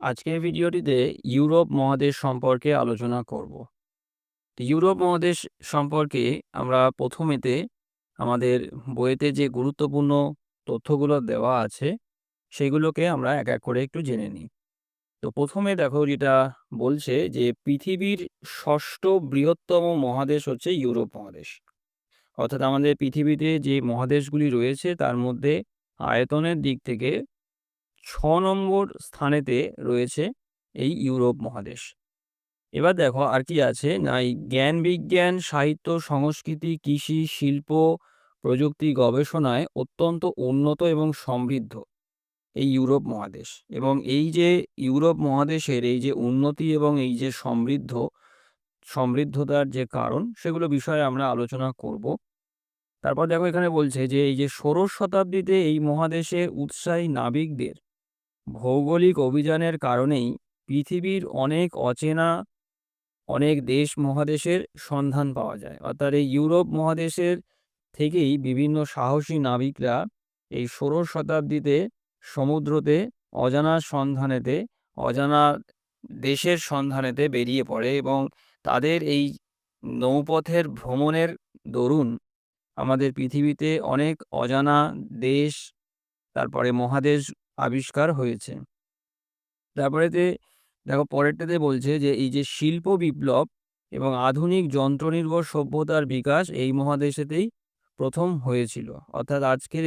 আজকের ভিডিওটিতে ইউরোপ মহাদেশ সম্পর্কে আলোচনা করব। ইউরোপ মহাদেশ সম্পর্কে আমরা প্রথমেতে আমাদের বইয়েতে যে গুরুত্বপূর্ণ তথ্যগুলো দেওয়া আছে, সেগুলোকে আমরা এক এক করে একটু জেনে নিই। তো প্রথমে দেখো যেটা বলছে যে পৃথিবীর ষষ্ঠ বৃহত্তম মহাদেশ হচ্ছে ইউরোপ মহাদেশ। অর্থাৎ আমাদের পৃথিবীতে যে মহাদেশগুলি রয়েছে, তার মধ্যে আয়তনের দিক থেকে ছ নম্বর স্থানেতে রয়েছে এই ইউরোপ মহাদেশ। এবার দেখো আর কি আছে? না এই জ্ঞান বিজ্ঞান, সাহিত্য, সংস্কৃতি, কৃষি, শিল্প, প্রযুক্তি, গবেষণায় অত্যন্ত উন্নত এবং সমৃদ্ধ এই ইউরোপ মহাদেশ। এবং এই যে ইউরোপ মহাদেশের এই যে উন্নতি এবং এই যে সমৃদ্ধ, সমৃদ্ধতার যে কারণ, সেগুলো বিষয়ে আমরা আলোচনা করব। তারপর দেখো এখানে বলছে যে এই যে ষোড়শ শতাব্দীতে এই মহাদেশে উৎসাহী নাবিকদের ভৌগোলিক অভিযানের কারণেই পৃথিবীর অনেক অচেনা, অনেক দেশ মহাদেশের সন্ধান পাওয়া যায়। অর্থাৎ এই ইউরোপ মহাদেশের থেকেই বিভিন্ন সাহসী নাবিকরা এই ষোড়শ শতাব্দীতে সমুদ্রতে, অজানা সন্ধানেতে, অজানা দেশের সন্ধানেতে বেরিয়ে পড়ে এবং তাদের এই নৌপথের ভ্রমণের দরুন আমাদের পৃথিবীতে অনেক অজানা দেশ, তারপরে মহাদেশ আবিষ্কার হয়েছে। তারপরেতে দেখো পরেরটাতে বলছে যে, এই যে শিল্প বিপ্লব এবং আধুনিক যন্ত্রনির্ভর সভ্যতার বিকাশ এই মহাদেশেতেই প্রথম হয়েছিল। অর্থাৎ আজকের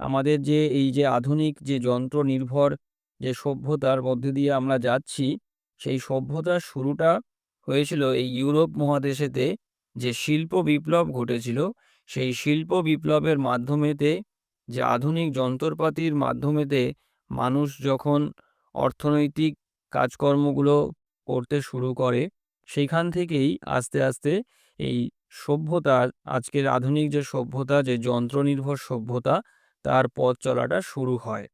আমাদের যে, এই যে আধুনিক যে যন্ত্র নির্ভর যে সভ্যতার মধ্যে দিয়ে আমরা যাচ্ছি, সেই সভ্যতার শুরুটা হয়েছিল এই ইউরোপ মহাদেশেতে যে শিল্প বিপ্লব ঘটেছিল। সেই শিল্প বিপ্লবের মাধ্যমেতে যে আধুনিক যন্ত্রপাতির মাধ্যমেতে মানুষ যখন অর্থনৈতিক কাজকর্মগুলো করতে শুরু করে, সেইখান থেকেই আস্তে আস্তে এই সভ্যতার আজকের আধুনিক যে সভ্যতা, যে যন্ত্রনির্ভর সভ্যতা, তার পথ চলাটা শুরু হয়।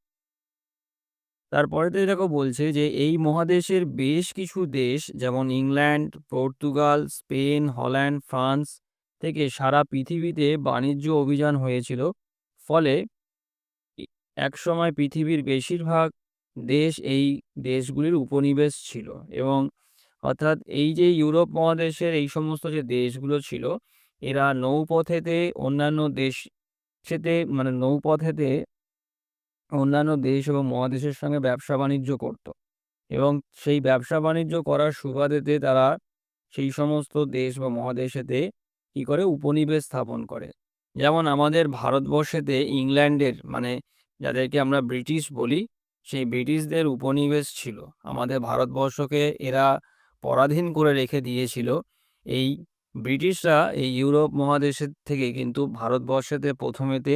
তারপরেতে দেখো বলছে যে এই মহাদেশের বেশ কিছু দেশ, যেমন England, Portugal, Spain, Holland, France থেকে সারা পৃথিবীতে বাণিজ্য অভিযান হয়েছিল। ফলে একসময় পৃথিবীর বেশিরভাগ দেশ এই দেশগুলির উপনিবেশ ছিল এবং অর্থাৎ এই যে ইউরোপ মহাদেশের এই সমস্ত যে দেশগুলো ছিল, এরা নৌপথেতে অন্যান্য দেশ সেতে মানে নৌপথেতে অন্যান্য দেশ এবং মহাদেশের সঙ্গে ব্যবসা বাণিজ্য করত এবং সেই ব্যবসা বাণিজ্য করার সুবাদেতে তারা সেই সমস্ত দেশ বা মহাদেশেতে কি করে উপনিবেশ স্থাপন করে। যেমন আমাদের ভারতবর্ষেতে ইংল্যান্ডের মানে যাদেরকে আমরা ব্রিটিশ বলি, সেই ব্রিটিশদের উপনিবেশ ছিল। আমাদের ভারতবর্ষকে এরা পরাধীন করে রেখে দিয়েছিল। এই ব্রিটিশরা এই ইউরোপ মহাদেশের থেকে কিন্তু ভারতবর্ষেতে প্রথমেতে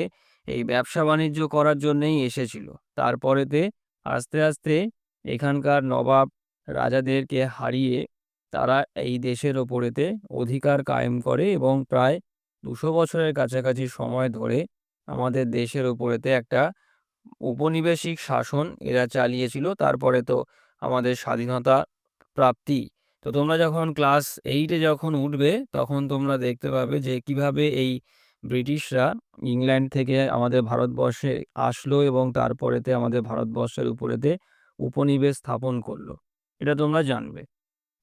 এই ব্যবসা বাণিজ্য করার জন্যেই এসেছিল। তারপরেতে আস্তে আস্তে এখানকার নবাব রাজাদেরকে হারিয়ে তারা এই দেশের ওপরেতে অধিকার কায়েম করে এবং প্রায় দুশো বছরের কাছাকাছি সময় ধরে আমাদের দেশের উপরেতে একটা উপনিবেশিক শাসন এরা চালিয়েছিল। তারপরে তো আমাদের স্বাধীনতা প্রাপ্তি। তো তোমরা যখন ক্লাস এইটে যখন উঠবে, তখন তোমরা দেখতে পাবে যে কীভাবে এই ব্রিটিশরা ইংল্যান্ড থেকে আমাদের ভারতবর্ষে আসলো এবং তারপরেতে আমাদের ভারতবর্ষের উপরেতে উপনিবেশ স্থাপন করল। এটা তোমরা জানবে।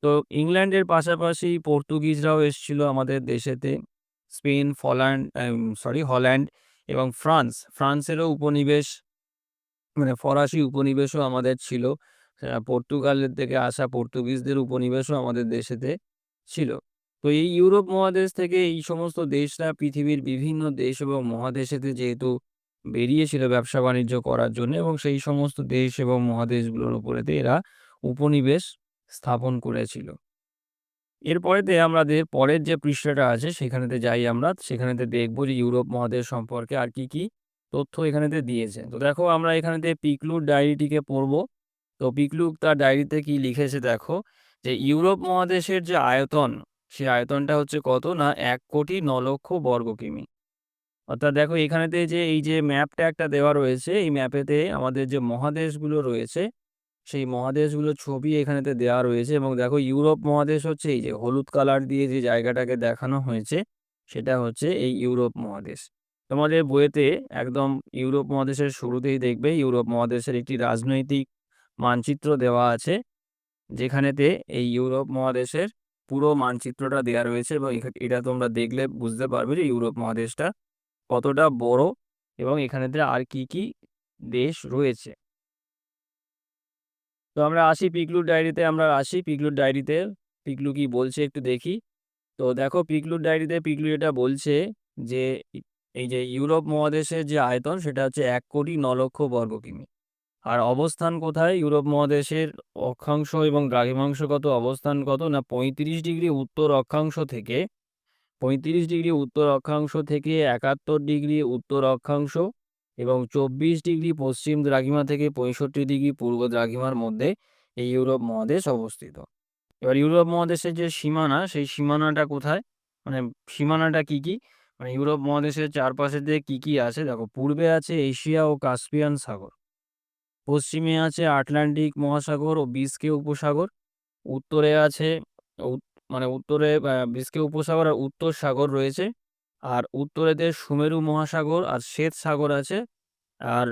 তো ইংল্যান্ডের পাশাপাশি পর্তুগিজরাও এসেছিল আমাদের দেশেতে। স্পেন ফল্যান্ড সরি হল্যান্ড এবং ফ্রান্স। ফ্রান্সেরও উপনিবেশ মানে ফরাসি উপনিবেশও আমাদের ছিল। পর্তুগালের থেকে আসা পর্তুগিজদের উপনিবেশও আমাদের দেশেতে ছিল। তো এই ইউরোপ মহাদেশ থেকে এই সমস্ত দেশরা পৃথিবীর বিভিন্ন দেশ এবং মহাদেশেতে যেহেতু বেরিয়েছিল ব্যবসা বাণিজ্য করার জন্য এবং সেই সমস্ত দেশ এবং মহাদেশগুলোর উপরেতে এরা উপনিবেশ স্থাপন করেছিল। এরপরেতে আমাদের পরের যে পৃষ্ঠাটা আছে সেখানেতে যাই আমরা, সেখানেতে দেখব যে ইউরোপ মহাদেশ সম্পর্কে আর কি কি তথ্য এখানেতে দিয়েছে। তো দেখো আমরা এখানেতে পিকলুর ডায়েরিটিকে পড়ব। তো পিকলুক তার ডায়েরিতে কি লিখেছে দেখো যে ইউরোপ মহাদেশের যে আয়তন, সেই আয়তনটা হচ্ছে কত না এক কোটি ন লক্ষ বর্গ কিমি। অর্থাৎ দেখো এখানেতে যে এই যে ম্যাপটা একটা দেওয়া রয়েছে, এই ম্যাপেতে আমাদের যে মহাদেশগুলো রয়েছে সেই মহাদেশগুলোর ছবি এখানেতে দেওয়া রয়েছে এবং দেখো ইউরোপ মহাদেশ হচ্ছে এই যে হলুদ কালার দিয়ে যে জায়গাটাকে দেখানো হয়েছে, সেটা হচ্ছে এই ইউরোপ মহাদেশ। তোমাদের বইয়েতে একদম ইউরোপ মহাদেশের শুরুতেই দেখবে, ইউরোপ মহাদেশের একটি রাজনৈতিক মানচিত্র দেওয়া আছে, যেখানেতে এই ইউরোপ মহাদেশের পুরো মানচিত্রটা দেওয়া রয়েছে এবং এটা তোমরা দেখলে বুঝতে পারবে যে ইউরোপ মহাদেশটা কতটা বড় এবং এখানেতে আর কি কি দেশ রয়েছে। তো আমরা আসি পিকলুর ডায়েরিতে, আমরা আসি পিকলুর ডায়েরিতে। পিকলু কি বলছে একটু দেখি। তো দেখো পিকলুর ডায়েরিতে পিকলু এটা বলছে যে, এই যে ইউরোপ মহাদেশের যে আয়তন সেটা হচ্ছে এক কোটি ন লক্ষ বর্গ কিমি। আর অবস্থান কোথায়? ইউরোপ মহাদেশের অক্ষাংশ এবং দ্রাঘিমাংশগত অবস্থান কত? না পঁয়ত্রিশ ডিগ্রি উত্তর অক্ষাংশ থেকে, পঁয়ত্রিশ ডিগ্রি উত্তর অক্ষাংশ থেকে একাত্তর ডিগ্রি উত্তর অক্ষাংশ এবং চব্বিশ ডিগ্রি পশ্চিম দ্রাঘিমা থেকে পঁয়ষট্টি ডিগ্রি পূর্ব দ্রাঘিমার মধ্যে এই ইউরোপ মহাদেশ অবস্থিত। এবার ইউরোপ মহাদেশের যে সীমানা, সেই সীমানাটা কোথায়? মানে সীমানাটা কি কি? মানে ইউরোপ মহাদেশের চারপাশে দিয়ে কি কি আছে? দেখো, পূর্বে আছে এশিয়া ও কাস্পিয়ান সাগর। পশ্চিমে আছে আটলান্টিক মহাসাগর ও বিস্কে উপসাগর। উত্তরে আছে মানে উত্তরে বিস্কে উপসাগর আর উত্তর সাগর রয়েছে। আর উত্তরেতে সুমেরু মহাসাগর আর শ্বেত সাগর আছে, আর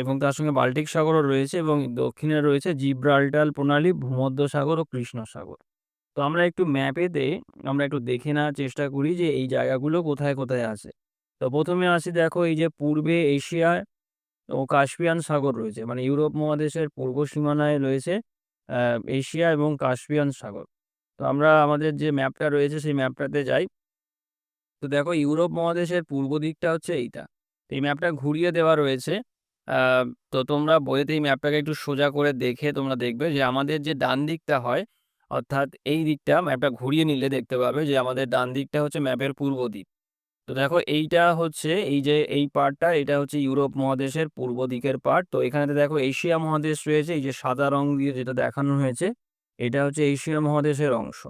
এবং তার সঙ্গে বাল্টিক সাগরও রয়েছে এবং দক্ষিণে রয়েছে জিব্রাল্টার প্রণালী ভূমধ্য সাগর ও কৃষ্ণ সাগর তো আমরা একটু ম্যাপেতে আমরা একটু দেখে নেওয়ার চেষ্টা করি যে এই জায়গাগুলো কোথায় কোথায় আছে। তো প্রথমে আসি দেখো এই যে পূর্বে এশিয়ায় ও কাস্পিয়ান সাগর রয়েছে মানে ইউরোপ মহাদেশের পূর্ব সীমানায় রয়েছে এশিয়া এবং কাস্পিয়ান সাগর। তো আমরা আমাদের যে ম্যাপটা রয়েছে সেই ম্যাপটাতে যাই। তো দেখো ইউরোপ মহাদেশের পূর্ব দিকটা হচ্ছে এইটা। এই ম্যাপটা ঘুরিয়ে দেওয়া রয়েছে। তো তোমরা বইতে এই ম্যাপটাকে একটু সোজা করে দেখে তোমরা দেখবে যে আমাদের যে ডান দিকটা হয়, অর্থাৎ এই দিকটা ম্যাপটা ঘুরিয়ে নিলে দেখতে পাবে যে আমাদের ডান দিকটা হচ্ছে ম্যাপের পূর্ব দিক। তো দেখো এইটা হচ্ছে এই যে এই পার্টটা, এটা হচ্ছে ইউরোপ মহাদেশের পূর্ব দিকের পার্ট। তো এখানেতে দেখো এশিয়া মহাদেশ রয়েছে, এই যে সাদা রং দিয়ে যেটা দেখানো হয়েছে, এটা হচ্ছে এশিয়া মহাদেশের অংশ।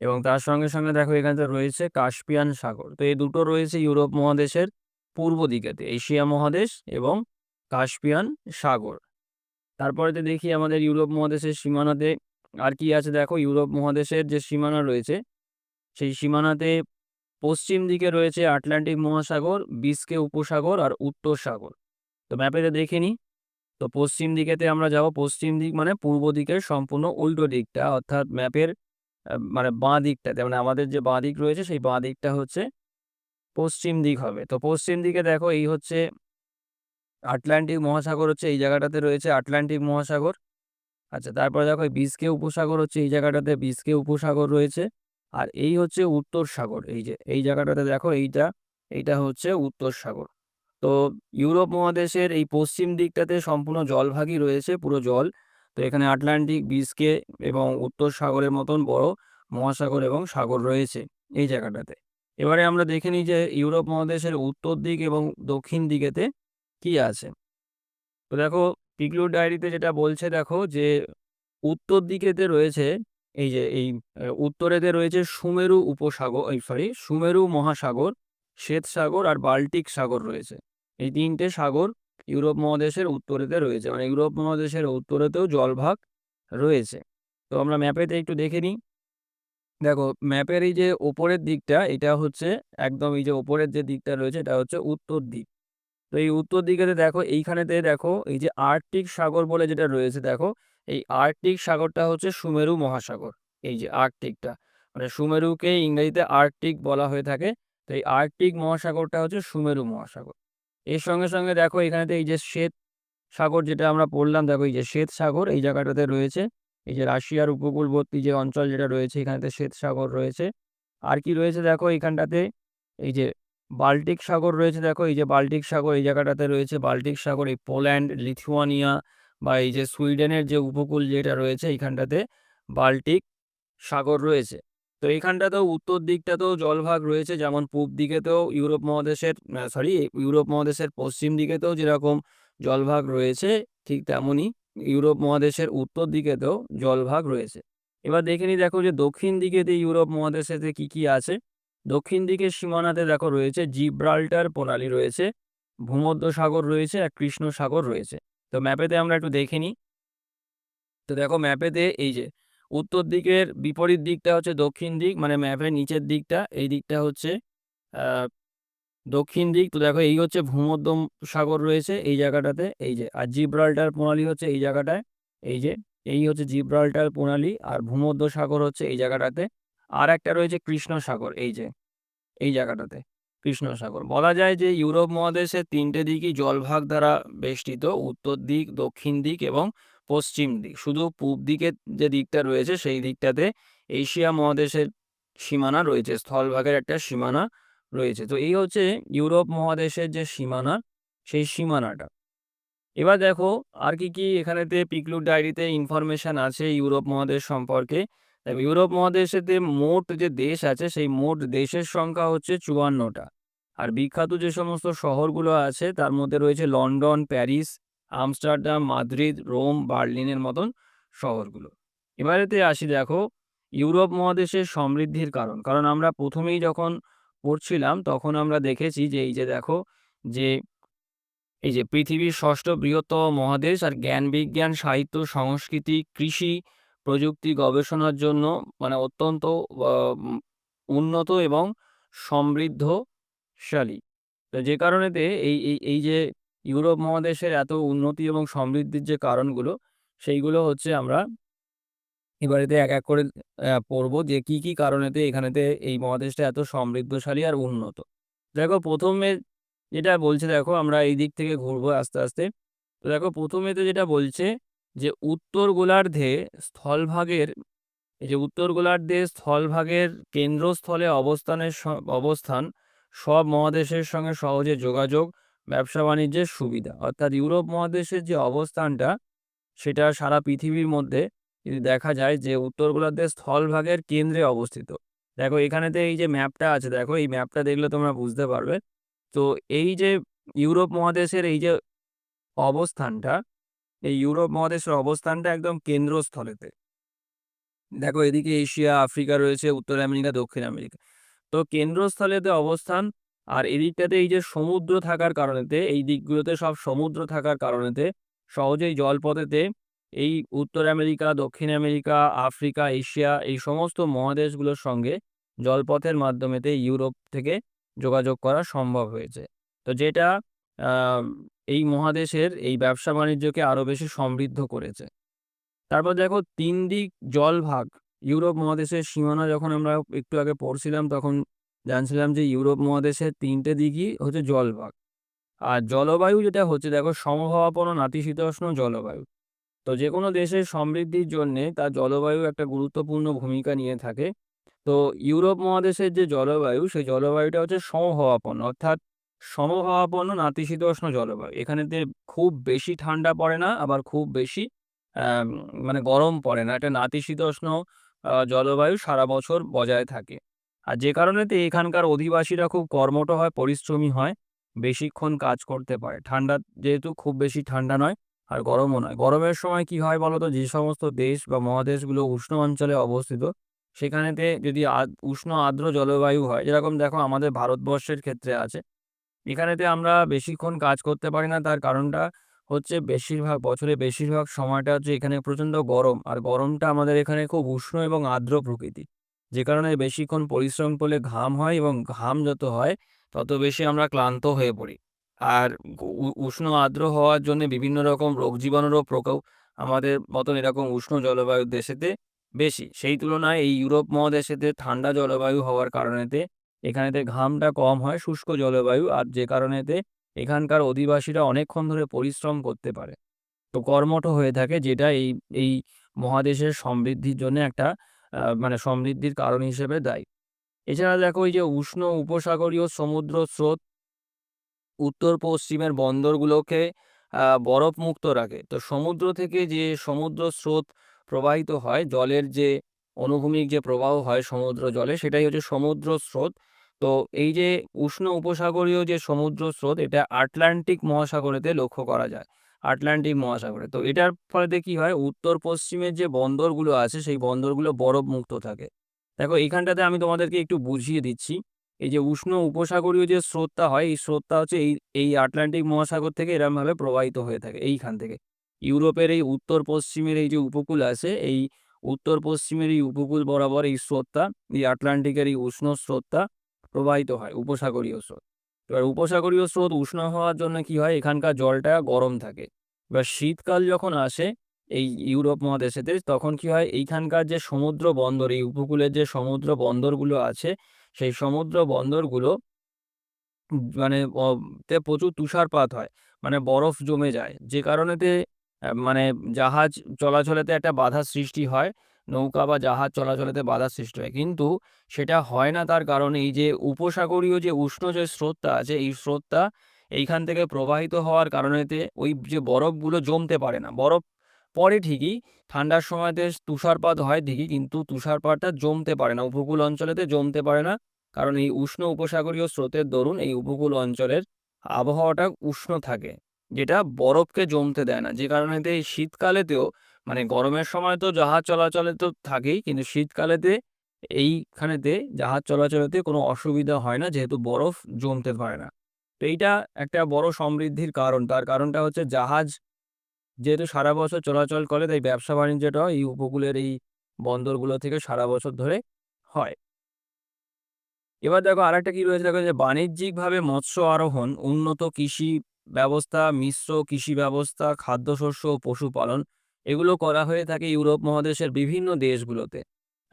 এবং তার সঙ্গে সঙ্গে দেখো এখানে রয়েছে কাস্পিয়ান সাগর। তো এই দুটো রয়েছে ইউরোপ মহাদেশের পূর্ব দিকেতে, এশিয়া মহাদেশ এবং কাস্পিয়ান সাগর। তারপরেতে দেখি আমাদের ইউরোপ মহাদেশের সীমানাতে আর কি আছে দেখো, ইউরোপ মহাদেশের যে সীমানা রয়েছে, সেই সীমানাতে পশ্চিম দিকে রয়েছে আটলান্টিক মহাসাগর, বিস্কে উপসাগর আর উত্তর সাগর। তো ম্যাপেতে দেখে নিই তো পশ্চিম দিকেতে আমরা যাব, পশ্চিম দিক মানে পূর্ব দিকের সম্পূর্ণ উল্টো দিকটা, অর্থাৎ ম্যাপের মানে বাঁ দিকটাতে মানে আমাদের যে বাঁ দিক রয়েছে, সেই বাঁ দিকটা হচ্ছে পশ্চিম দিক হবে। তো পশ্চিম দিকে দেখো, এই হচ্ছে আটলান্টিক মহাসাগর হচ্ছে এই জায়গাটাতে রয়েছে, আটলান্টিক মহাসাগর। আচ্ছা তারপরে দেখো বিস্কে উপসাগর হচ্ছে এই জায়গাটাতে বিস্কে উপসাগর রয়েছে। আর এই হচ্ছে উত্তর সাগর, এই যে, এই জায়গাটাতে দেখো, এইটা এইটা হচ্ছে উত্তর সাগর। তো ইউরোপ মহাদেশের এই পশ্চিম দিকটাতে সম্পূর্ণ জলভাগই রয়েছে, পুরো জল। তো এখানে আটলান্টিক বিস্কে এবং উত্তর সাগরের মতন বড় মহাসাগর এবং সাগর রয়েছে এই জায়গাটাতে। এবারে আমরা দেখে নিই যে ইউরোপ মহাদেশের উত্তর দিক এবং দক্ষিণ দিকেতে কি আছে। তো দেখো, পিগলুর ডায়েরিতে যেটা বলছে, দেখো যে উত্তর দিকেতে রয়েছে এই যে এই উত্তরেতে রয়েছে সুমেরু উপসাগর, এই সরি, সুমেরু মহাসাগর শ্বেত সাগর আর বাল্টিক সাগর রয়েছে। এই তিনটে সাগর ইউরোপ মহাদেশের উত্তরেতে রয়েছে। মানে ইউরোপ মহাদেশের উত্তরেতেও জলভাগ রয়েছে। তো আমরা ম্যাপেতে একটু দেখে নিই। দেখো ম্যাপের এই যে ওপরের দিকটা, এটা হচ্ছে একদম এই যে ওপরের যে দিকটা রয়েছে, এটা হচ্ছে উত্তর দিক। তো এই উত্তর দিকেতে দেখো, এইখানেতে দেখো, এই যে আর্কটিক সাগর বলে যেটা রয়েছে, দেখো, এই আর্কটিক সাগরটা হচ্ছে সুমেরু মহাসাগর। এই যে আর্কটিকটা মানে সুমেরুকে ইংরেজিতে আর্কটিক বলা হয়ে থাকে। তো এই আর্কটিক মহাসাগরটা হচ্ছে সুমেরু মহাসাগর। এর সঙ্গে সঙ্গে দেখো এখানেতে এই যে শ্বেত সাগর যেটা আমরা পড়লাম, দেখো এই যে শ্বেত সাগর এই জায়গাটাতে রয়েছে। এই যে রাশিয়ার উপকূলবর্তী যে অঞ্চল যেটা রয়েছে, এখানেতে শ্বেত সাগর রয়েছে। আর কি রয়েছে দেখো এইখানটাতে এই যে বাল্টিক সাগর রয়েছে, দেখো এই যে বাল্টিক সাগর এই জায়গাটাতে রয়েছে। বাল্টিক সাগর, এই পোল্যান্ড, লিথুয়ানিয়া বা এই যে সুইডেনের যে উপকূল যেটা রয়েছে এইখানটাতে বাল্টিক সাগর রয়েছে। তো এইখানটাতেও উত্তর দিকটাতেও জলভাগ রয়েছে, যেমন পূব দিকেতেও ইউরোপ মহাদেশের সরি ইউরোপ মহাদেশের পশ্চিম দিকেতেও যেরকম জলভাগ রয়েছে, ঠিক তেমনই ইউরোপ মহাদেশের উত্তর দিকেতেও জলভাগ রয়েছে। এবার দেখে নিই দেখো যে দক্ষিণ দিকেতে ইউরোপ মহাদেশেতে কি কি আছে। দক্ষিণ দিকের সীমানাতে দেখো রয়েছে জিব্রাল্টার প্রণালী রয়েছে ভূমধ্য সাগর রয়েছে আর কৃষ্ণ সাগর রয়েছে। তো ম্যাপেতে আমরা একটু দেখে নিই। তো দেখো ম্যাপেতে এই যে উত্তর দিকের বিপরীত দিকটা হচ্ছে দক্ষিণ দিক মানে ম্যাপের নিচের দিকটা, এই দিকটা হচ্ছে দক্ষিণ দিক। তো দেখো এই হচ্ছে ভূমধ্য সাগর রয়েছে এই জায়গাটাতে, এই যে, আর জিব্রাল্টার প্রণালী হচ্ছে এই জায়গাটায়, এই যে, এই হচ্ছে জিব্রাল্টার প্রণালী আর ভূমধ্য সাগর হচ্ছে এই জায়গাটাতে। আর একটা রয়েছে কৃষ্ণ সাগর, এই যে, এই জায়গাটাতে, কৃষ্ণ সাগর। বলা যায় যে ইউরোপ মহাদেশের তিনটে দিকই জলভাগ দ্বারা বেষ্টিত, উত্তর দিক, দক্ষিণ দিক এবং পশ্চিম দিক। শুধু পূব দিকের যে দিকটা রয়েছে, সেই দিকটাতে এশিয়া মহাদেশের সীমানা রয়েছে, স্থলভাগের একটা সীমানা রয়েছে। তো এই হচ্ছে ইউরোপ মহাদেশের যে সীমানা, সেই সীমানাটা। এবার দেখো, আর কি কি এখানেতে পিকলুর ডায়েরিতে ইনফরমেশন আছে ইউরোপ মহাদেশ সম্পর্কে? ইউরোপ মহাদেশেতে মোট যে দেশ আছে, সেই মোট দেশের সংখ্যা হচ্ছে চুয়ান্নটা। আর বিখ্যাত যে সমস্ত শহরগুলো আছে, তার মধ্যে রয়েছে London, Paris Amsterdam, Madrid, Rome, বার্লিনের মতন শহরগুলো। এবারেতে আসি দেখো, ইউরোপ মহাদেশের সমৃদ্ধির কারণ। কারণ আমরা প্রথমেই যখন পড়ছিলাম, তখন আমরা দেখেছি যে এই যে দেখো, যে এই যে পৃথিবীর ষষ্ঠ বৃহত্তম মহাদেশ আর জ্ঞান বিজ্ঞান, সাহিত্য, সংস্কৃতি, কৃষি, প্রযুক্তি, গবেষণার জন্য মানে অত্যন্ত উন্নত এবং সমৃদ্ধশালী। তো যে কারণেতে এই এই এই যে ইউরোপ মহাদেশের এত উন্নতি এবং সমৃদ্ধির যে কারণগুলো, সেইগুলো হচ্ছে আমরা এবারেতে এক এক করে পড়ব যে কি কি কারণেতে এখানেতে এই মহাদেশটা এত সমৃদ্ধশালী আর উন্নত। দেখো প্রথমে যেটা বলছে, দেখো আমরা এই দিক থেকে ঘুরবো আস্তে আস্তে। তো দেখো প্রথমেতে যেটা বলছে যে উত্তর গোলার্ধে স্থলভাগের, এই যে উত্তর গোলার্ধে স্থলভাগের কেন্দ্রস্থলে অবস্থানের অবস্থান সব মহাদেশের সঙ্গে সহজে যোগাযোগ ব্যবসা বাণিজ্যের সুবিধা। অর্থাৎ ইউরোপ মহাদেশের যে অবস্থানটা, সেটা সারা পৃথিবীর মধ্যে যদি দেখা যায় যে উত্তর গোলার্ধের স্থলভাগের কেন্দ্রে অবস্থিত। দেখো, এখানেতে এই যে ম্যাপটা আছে, দেখো, এই ম্যাপটা দেখলে তোমরা বুঝতে পারবে। তো এই যে ইউরোপ মহাদেশের এই যে অবস্থানটা, এই ইউরোপ মহাদেশের অবস্থানটা একদম কেন্দ্রস্থলেতে। দেখো, এদিকে এশিয়া, আফ্রিকা রয়েছে, উত্তর আমেরিকা, দক্ষিণ আমেরিকা। তো কেন্দ্রস্থলেতে অবস্থান আর এদিকটাতে এই যে সমুদ্র থাকার কারণেতে, এই দিকগুলোতে সব সমুদ্র থাকার কারণেতে সহজেই জলপথেতে এই উত্তর আমেরিকা, দক্ষিণ আমেরিকা, আফ্রিকা, এশিয়া এই সমস্ত মহাদেশগুলোর সঙ্গে জলপথের মাধ্যমেতে ইউরোপ থেকে যোগাযোগ করা সম্ভব হয়েছে। তো যেটা এই মহাদেশের এই ব্যবসা বাণিজ্যকে আরও বেশি সমৃদ্ধ করেছে। তারপর দেখো তিন দিক জলভাগ। ইউরোপ মহাদেশের সীমানা যখন আমরা একটু আগে পড়ছিলাম, তখন জানছিলাম যে ইউরোপ মহাদেশের তিনটে দিকই হচ্ছে জলভাগ আর জলবায়ু যেটা হচ্ছে, দেখো সমভাবাপন্ন নাতিশীতোষ্ণ জলবায়ু। তো যে কোনো দেশের সমৃদ্ধির জন্যে তার জলবায়ু একটা গুরুত্বপূর্ণ ভূমিকা নিয়ে থাকে। তো ইউরোপ মহাদেশের যে জলবায়ু, সেই জলবায়ুটা হচ্ছে সমভাবাপন্ন অর্থাৎ সমভাবাপন্ন নাতিশীতোষ্ণ জলবায়ু। এখানেতে খুব বেশি ঠান্ডা পড়ে না, আবার খুব বেশি মানে গরম পড়ে না। এটা নাতিশীতোষ্ণ জলবায়ু সারা বছর বজায় থাকে। আর যে কারণেতে এখানকার অধিবাসীরা খুব কর্মঠ হয়, পরিশ্রমী হয়, বেশিক্ষণ কাজ করতে পারে। ঠান্ডা যেহেতু খুব বেশি ঠান্ডা নয় আর গরমও নয়। গরমের সময় কি হয় বলতো? যে সমস্ত দেশ বা মহাদেশগুলো উষ্ণ অঞ্চলে অবস্থিত, সেখানেতে যদি উষ্ণ আর্দ্র জলবায়ু হয়, যেরকম দেখো আমাদের ভারতবর্ষের ক্ষেত্রে আছে, এখানেতে আমরা বেশিক্ষণ কাজ করতে পারি না। তার কারণটা হচ্ছে বেশিরভাগ, বছরে বেশিরভাগ সময়টা হচ্ছে এখানে প্রচণ্ড গরম। আর গরমটা আমাদের এখানে খুব উষ্ণ এবং আর্দ্র প্রকৃতি যে কারণে বেশিক্ষণ পরিশ্রম করলে ঘাম হয় এবং ঘাম যত হয়, তত বেশি আমরা ক্লান্ত হয়ে পড়ি। আর উষ্ণ আর্দ্র হওয়ার জন্য বিভিন্ন রকম রোগ জীবাণুরও প্রকোপ আমাদের মতন এরকম উষ্ণ জলবায়ুর দেশেতে বেশি। সেই তুলনায় এই ইউরোপ মহাদেশেতে ঠান্ডা জলবায়ু হওয়ার কারণেতে এখানেতে ঘামটা কম হয় শুষ্ক জলবায়ু আর যে কারণেতে এখানকার অধিবাসীরা অনেকক্ষণ ধরে পরিশ্রম করতে পারে। তো কর্মঠ হয়ে থাকে যেটা এই এই মহাদেশের সমৃদ্ধির জন্য একটা মানে সমৃদ্ধির কারণ হিসেবে দায়ী। এছাড়া দেখো এই যে উষ্ণ উপসাগরীয় সমুদ্র স্রোত উত্তর পশ্চিমের বন্দরগুলোকে আহ, বরফ মুক্ত রাখে। তো সমুদ্র থেকে যে সমুদ্র স্রোত প্রবাহিত হয় জলের যে অনুভূমিক যে প্রবাহ হয় সমুদ্র জলে সেটাই হচ্ছে সমুদ্র স্রোত। তো এই যে উষ্ণ উপসাগরীয় যে সমুদ্র স্রোত এটা আটলান্টিক মহাসাগরেতে লক্ষ্য করা যায়। আটলান্টিক মহাসাগরে। তো এটার ফলে কি হয়? উত্তর পশ্চিমের যে বন্দরগুলো আছে, সেই বন্দরগুলো বরফ মুক্ত থাকে। দেখো এইখানটাতে আমি তোমাদেরকে একটু বুঝিয়ে দিচ্ছি। এই যে উষ্ণ উপসাগরীয় যে স্রোতটা হয়, এই স্রোতটা হচ্ছে এই এই আটলান্টিক মহাসাগর থেকে এরমভাবে প্রবাহিত হয়ে থাকে এইখান থেকে। ইউরোপের এই উত্তর পশ্চিমের এই যে উপকূল আছে, এই উত্তর পশ্চিমের এই উপকূল বরাবর এই স্রোতটা, এই আটলান্টিকের এই উষ্ণ স্রোতটা প্রবাহিত হয়, উপসাগরীয় স্রোত। এবার উপসাগরীয় স্রোত উষ্ণ হওয়ার জন্য কি হয়? এখানকার জলটা গরম থাকে। এবার শীতকাল যখন আসে, এই ইউরোপ মহাদেশেতে, তখন কি হয়? এইখানকার যে সমুদ্র বন্দর, এই উপকূলের যে সমুদ্র বন্দরগুলো আছে, সেই সমুদ্র বন্দরগুলো মানে তে প্রচুর তুষারপাত হয়। মানে বরফ জমে যায়। যে কারণেতে মানে জাহাজ চলাচলেতে একটা বাধা সৃষ্টি হয়। নৌকা বা জাহাজ চলাচলেতে বাধা সৃষ্টি হয়। কিন্তু সেটা হয় না তার কারণ এই যে উপসাগরীয় যে উষ্ণ যে স্রোতটা আছে, এই স্রোতটা এইখান থেকে প্রবাহিত হওয়ার কারণেতে ওই যে বরফগুলো জমতে পারে না। বরফ পরে ঠিকই, ঠান্ডার সময়তে তুষারপাত হয় ঠিকই, কিন্তু তুষারপাতটা জমতে পারে না, উপকূল অঞ্চলেতে জমতে পারে না। কারণ এই উষ্ণ উপসাগরীয় স্রোতের দরুন এই উপকূল অঞ্চলের আবহাওয়াটা উষ্ণ থাকে, যেটা বরফকে জমতে দেয় না। যে কারণেতে এই শীতকালেতেও মানে গরমের সময় তো জাহাজ চলাচলে তো থাকেই, কিন্তু শীতকালেতে এইখানেতে জাহাজ চলাচলেতে কোনো অসুবিধা হয় না, যেহেতু বরফ জমতে পারে না। তো এইটা একটা বড় সমৃদ্ধির কারণ, তার কারণটা হচ্ছে জাহাজ যেহেতু সারা বছর চলাচল করে, তাই ব্যবসা বাণিজ্যটাও এই উপকূলের এই বন্দরগুলো থেকে সারা বছর ধরে হয়। এবার দেখো আরেকটা কি রয়েছে, দেখো যে বাণিজ্যিকভাবে মৎস্য আরোহণ, উন্নত কৃষি ব্যবস্থা, মিশ্র কৃষি ব্যবস্থা, খাদ্যশস্য ও পশুপালন এগুলো করা হয়ে থাকে ইউরোপ মহাদেশের বিভিন্ন দেশগুলোতে।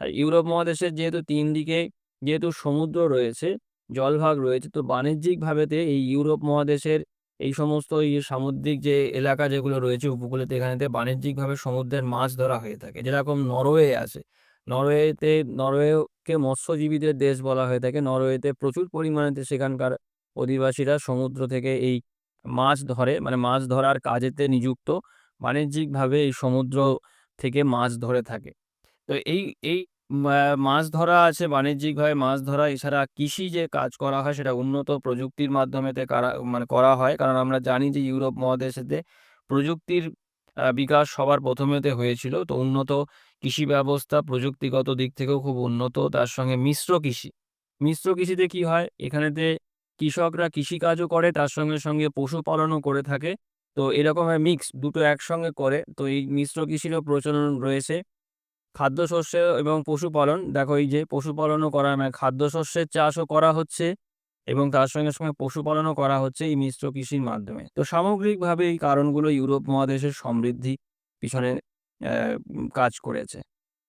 আর ইউরোপ মহাদেশের যেহেতু তিন দিকে যেহেতু সমুদ্র রয়েছে জলভাগ রয়েছে, তো বাণিজ্যিকভাবেতে এই ইউরোপ মহাদেশের এই সমস্ত এই সামুদ্রিক যে এলাকা যেগুলো রয়েছে উপকূলেতে, এখানেতে বাণিজ্যিকভাবে সমুদ্রের মাছ ধরা হয়ে থাকে। যেরকম নরওয়ে আছে, নরওয়েতে, নরওয়েকে মৎস্যজীবীদের দেশ বলা হয়ে থাকে। নরওয়েতে প্রচুর পরিমাণেতে সেখানকার অধিবাসীরা সমুদ্র থেকে এই মাছ ধরে মানে মাছ ধরার কাজেতে নিযুক্ত। বাণিজ্যিকভাবে এই সমুদ্র থেকে মাছ ধরে থাকে। তো এই এই মাছ ধরা আছে বাণিজ্যিকভাবে, মাছ ধরা এছাড়া কৃষি যে কাজ করা হয় সেটা উন্নত প্রযুক্তির মাধ্যমেতে করা মানে করা হয়। কারণ আমরা জানি যে ইউরোপ মহাদেশেতে প্রযুক্তির বিকাশ সবার প্রথমেতে হয়েছিল। তো উন্নত কৃষি ব্যবস্থা প্রযুক্তিগত দিক থেকেও খুব উন্নত। তার সঙ্গে মিশ্র কৃষি। মিশ্র কৃষিতে কি হয়? এখানেতে কৃষকরা কৃষিকাজও করে, তার সঙ্গে সঙ্গে পশুপালনও করে থাকে। তো এরকম মিক্স দুটো একসঙ্গে করে, তো এই মিশ্র কৃষিরও প্রচলন রয়েছে। খাদ্যশস্য এবং পশুপালন, দেখো এই যে পশুপালনও করা মানে খাদ্যশস্যের চাষও করা হচ্ছে এবং তার সঙ্গে সঙ্গে পশুপালনও করা হচ্ছে এই মিশ্র কৃষির মাধ্যমে। তো সামগ্রিকভাবে এই কারণগুলো ইউরোপ মহাদেশের সমৃদ্ধি পিছনে কাজ করেছে।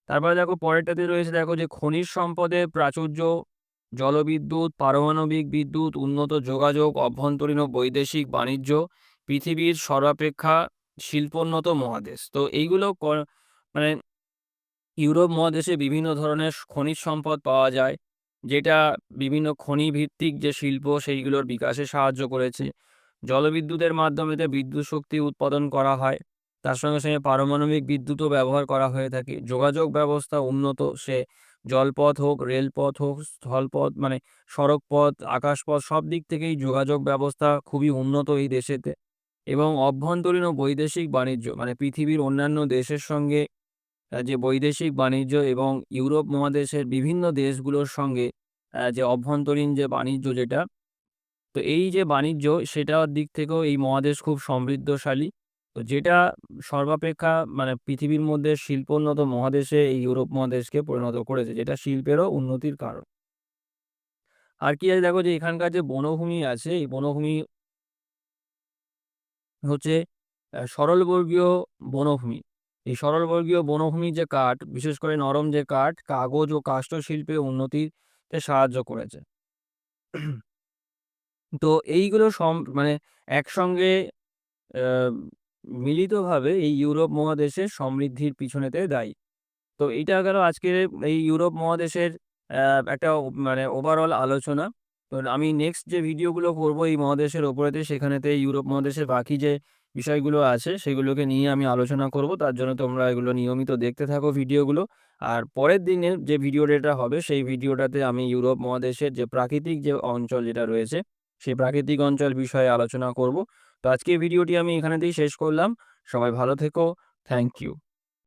তারপরে দেখো পরেরটাতে রয়েছে দেখো যে খনিজ সম্পদের প্রাচুর্য, জলবিদ্যুৎ, পারমাণবিক বিদ্যুৎ, উন্নত যোগাযোগ, অভ্যন্তরীণ ও বৈদেশিক বাণিজ্য পৃথিবীর সর্বাপেক্ষা শিল্পোন্নত মহাদেশ। তো এইগুলো মানে ইউরোপ মহাদেশে বিভিন্ন ধরনের খনিজ সম্পদ পাওয়া যায়, যেটা বিভিন্ন খনি ভিত্তিক যে শিল্প, সেইগুলোর বিকাশে সাহায্য করেছে। জলবিদ্যুতের মাধ্যমে বিদ্যুৎ শক্তি উৎপাদন করা হয়, তার সঙ্গে সঙ্গে পারমাণবিক বিদ্যুৎও ব্যবহার করা হয়ে থাকে। যোগাযোগ ব্যবস্থা উন্নত, সে জলপথ হোক, রেলপথ হোক, স্থলপথ মানে সড়কপথ, আকাশপথ, সব দিক থেকেই যোগাযোগ ব্যবস্থা খুবই উন্নত এই দেশেতে। এবং অভ্যন্তরীণ ও বৈদেশিক বাণিজ্য মানে পৃথিবীর অন্যান্য দেশের সঙ্গে যে বৈদেশিক বাণিজ্য এবং ইউরোপ মহাদেশের বিভিন্ন দেশগুলোর সঙ্গে যে অভ্যন্তরীণ যে বাণিজ্য যেটা, তো এই যে বাণিজ্য সেটার দিক থেকেও এই মহাদেশ খুব সমৃদ্ধশালী। তো যেটা সর্বাপেক্ষা মানে পৃথিবীর মধ্যে শিল্পোন্নত মহাদেশে এই ইউরোপ মহাদেশকে পরিণত করেছে, যেটা শিল্পেরও উন্নতির কারণ। আর কি আছে? দেখো যে এখানকার যে বনভূমি আছে, এই বনভূমি হচ্ছে সরলবর্গীয় বনভূমি। এই সরলবর্গীয় বনভূমির যে কাঠ, বিশেষ করে নরম যে কাঠ, কাগজ ও কাষ্ঠ শিল্পে উন্নতিতে সাহায্য করেছে। তো এইগুলো সম মানে একসঙ্গে মিলিতভাবে এই ইউরোপ মহাদেশের সমৃদ্ধির পিছনেতে দায়ী। তো এটা গেল আজকের এই ইউরোপ মহাদেশের একটা মানে ওভারঅল আলোচনা। আমি নেক্সট যে ভিডিওগুলো করব এই মহাদেশের ওপরেতে, সেখানেতে ইউরোপ মহাদেশের বাকি যে বিষয়গুলো আছে, সেগুলোকে নিয়ে আমি আলোচনা করব। তার জন্য তোমরা এগুলো নিয়মিত দেখতে থাকো ভিডিওগুলো আর পরের দিনে যে ভিডিওটা হবে, সেই ভিডিওটাতে আমি ইউরোপ মহাদেশের যে প্রাকৃতিক যে অঞ্চল যেটা রয়েছে, সেই প্রাকৃতিক অঞ্চল বিষয়ে আলোচনা করব। তো আজকে ভিডিওটি আমি এখানেতেই শেষ করলাম। সবাই ভালো থেকো। Thank you